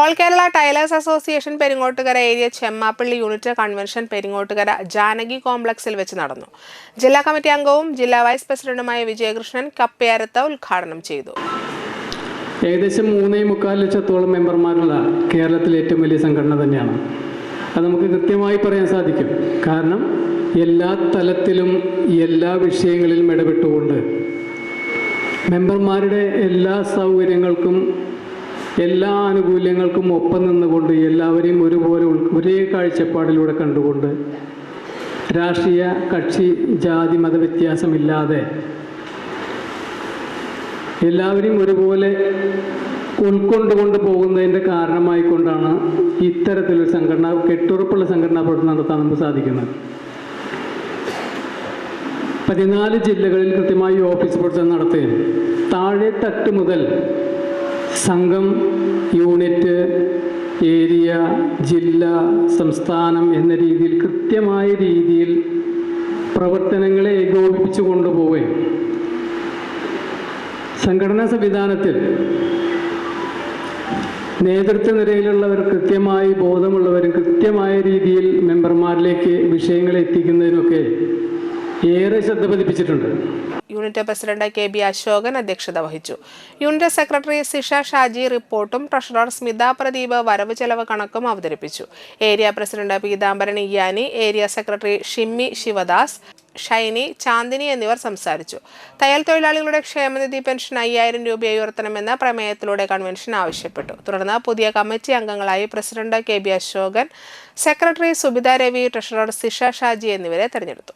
All Kerala tailors association Peringottukara area Chemmappilly unit convention Peringottukara Janaki കോംപ്ലക്സിൽ വെച്ച് നടന്നു. ജില്ലാ കമ്മിറ്റി അംഗവും ജില്ലാ വൈസ് പ്രസിഡന്റുമായ വിജയകൃഷ്ണൻ കപ്പയാരത്ത് ഉദ്ഘാടനം ചെയ്തു. ഏകദേശം മൂന്നേ മുക്കാൽ ലക്ഷത്തോളം മെമ്പർമാരുള്ള കേരളത്തിലെ ഏറ്റവും വലിയ സംഘടന തന്നെയാണ്. അത് നമുക്ക് കൃത്യമായി പറയാൻ സാധിക്കും. കാരണം എല്ലാ തലത്തിലും എല്ലാ വിഷയങ്ങളിലും ഇടപെട്ടുകൊണ്ട് മെമ്പർമാരുടെ എല്ലാ സൗകര്യങ്ങൾക്കും എല്ലാ ആനുകൂല്യങ്ങൾക്കും ഒപ്പം നിന്നുകൊണ്ട് എല്ലാവരെയും ഒരുപോലെ ഒരേ കാഴ്ചപ്പാടിലൂടെ കണ്ടുകൊണ്ട് രാഷ്ട്രീയ കക്ഷി ജാതി മത വ്യത്യാസമില്ലാതെ എല്ലാവരെയും ഒരുപോലെ ഉൾക്കൊണ്ടുകൊണ്ട് പോകുന്നതിന്റെ കാരണമായിക്കൊണ്ടാണ് ഇത്തരത്തിലൊരു സംഘടന കെട്ടുറപ്പുള്ള സംഘടനാ പ്രവർത്തനം നടത്താൻ നമുക്ക് സാധിക്കുന്നത്. പതിനാല് ജില്ലകളിൽ കൃത്യമായി ഓഫീസ് പ്രവർത്തനം നടത്തുകയും താഴെ തട്ട് മുതൽ സംഘം യൂണിറ്റ് ഏരിയ ജില്ല സംസ്ഥാനം എന്ന രീതിയിൽ കൃത്യമായ രീതിയിൽ പ്രവർത്തനങ്ങളെ ഏകോപിപ്പിച്ചു കൊണ്ടുപോവുകയും സംഘടനാ സംവിധാനത്തിൽ നേതൃത്വ നിരയിലുള്ളവർ കൃത്യമായി ബോധമുള്ളവരും കൃത്യമായ രീതിയിൽ മെമ്പർമാരിലേക്ക് വിഷയങ്ങൾ എത്തിക്കുന്നതിനൊക്കെ ഏറെ ശ്രദ്ധ പതിപ്പിച്ചിട്ടുണ്ട്. Unit president K B Ashokan അധ്യക്ഷത വഹിച്ചു. യൂണിറ്റ് സെക്രട്ടറി സിഷ ഷാജി റിപ്പോർട്ടും ട്രഷറർ സ്മിത പ്രദീപ് വരവ് ചെലവ് കണക്കും അവതരിപ്പിച്ചു. Area president Peethambaran Iyani area secretary Shimmy Sivadas Shiny Chandini എന്നിവർ സംസാരിച്ചു. തയ്യൽ തൊഴിലാളികളുടെ ക്ഷേമനിധി പെൻഷൻ അയ്യായിരം രൂപയായി ഉയർത്തണമെന്ന പ്രമേയത്തിലൂടെ കൺവെൻഷൻ ആവശ്യപ്പെട്ടു. തുടർന്ന് പുതിയ കമ്മിറ്റി അംഗങ്ങളായി president K B Ashokan secretary Subitha Ravi treasurer Sisha Shaji എന്നിവരെ തെരഞ്ഞെടുത്തു.